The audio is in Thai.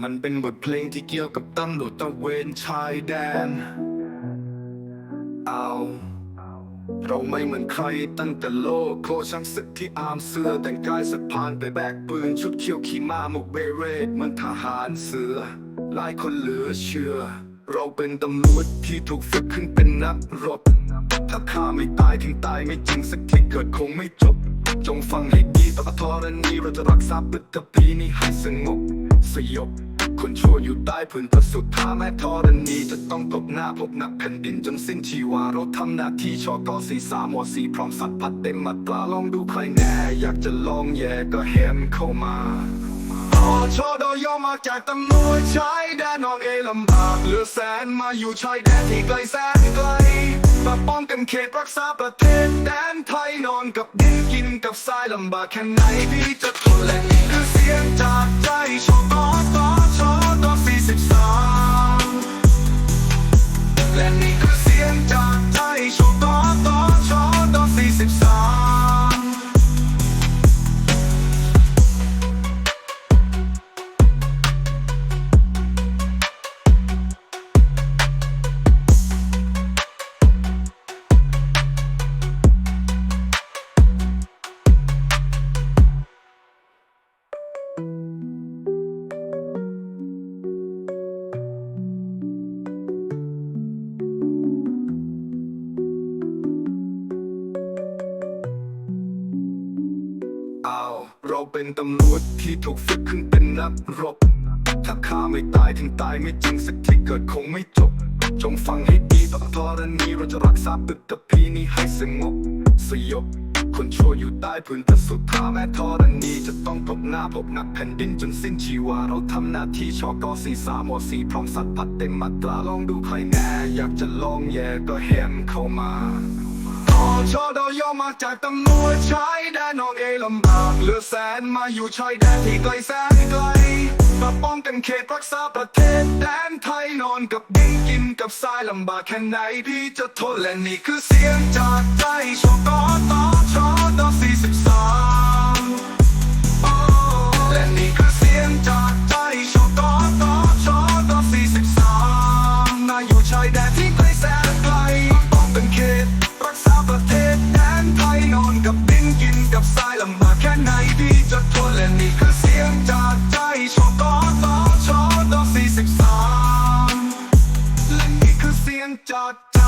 มันเป็นบทเพลงที่เกี่ยวกับตำรวจตระเวนชายแดน เอา เราไม่เหมือนใครตั้งแต่โลกโคช่างศึกที่อามเสื้อแต่งกายสะพานไปแบกปืนชุดเขียวขี่ม้าหมกเบเรตมันทหารเสือหลายคนเหลือเชื่อ เราเป็นตำรวจที่ถูกฝึกขึ้นเป็นนักรบ ถ้าข้าไม่ตายถึงตายไม่จริงสักทีเกิดคงไม่จบ จงฟังให้ดีต่อทรณีเราจะรักษาปฐพีนี้ให้สงบ สยบคนชั่วอยู่ใต้พื้นพระสุธาแม่ธรณีจะต้องตบหน้าพบหนักแผ่นดินจนสิ้นชีวาเราทำหน้าที่ชอกอสีสามวสีพร้อมสัตว์พัดเต็มมาตราลองดูใครแน่ อยากจะลองแย่ก็แฮมเข้ามาพอชอดอยอมาจากตำรวจชายแดนนองเอลำบากเหลือแสนมาอยู่ชายแดนที่ไกลแสนไกลมาป้องกันเขตรักษาประเทศแดนไทยนอนกับดินกินกับทรายลำบากแค่ไหนพี่จะทนและนี่คือเสียงจาก นี่คือเสียงจากใจ เราเป็นตำรวจที่ถูกฝึกขึ้นเป็นนักรบ ถ้าข้าไม่ตายถึงตายไม่จริงสักทีเกิดคงไม่จบ จงฟังให้ดีต่อธรณีเราจะรักษาปฐพีนี้ให้สงบสยบ คนชั่วอยู่ใต้พื้นพระสุธาแม่ธรณีจะต้องพบหน้าพบหนักแผ่นดินจนสิ้นชีวา เราทำหน้าที่ชอกอสีสามวสีพร้อมสัตว์พัดเต็มมาตราลองดูใครแน่ อยากจะลองแย่ก็แฮมเข้ามา ชอดอยอมาจากตำรวจชายแดนนองเอลำบากเหลือแสนมาอยู่ชายแดนที่ไกลแสนไกลมาป้องกันเขตรักษาประเทศแดนไทยนอนกับดินกินกับทรายลำบากแค่ไหนพี่จะทนและนี่คือเสียงจากใจชอกอตอชอตอสี่สิบสามและนี่คือเสียงจากใจชอกอตอชอตอสี่สิบสามมาอยู่ชายแดน กับดินกินกับทรายลำบากแค่ไหนพี่จะทนและนี่คือเสียงจากใจชอกอตอชอตอสี่สิบสามและนี่คือเสียงจากใจ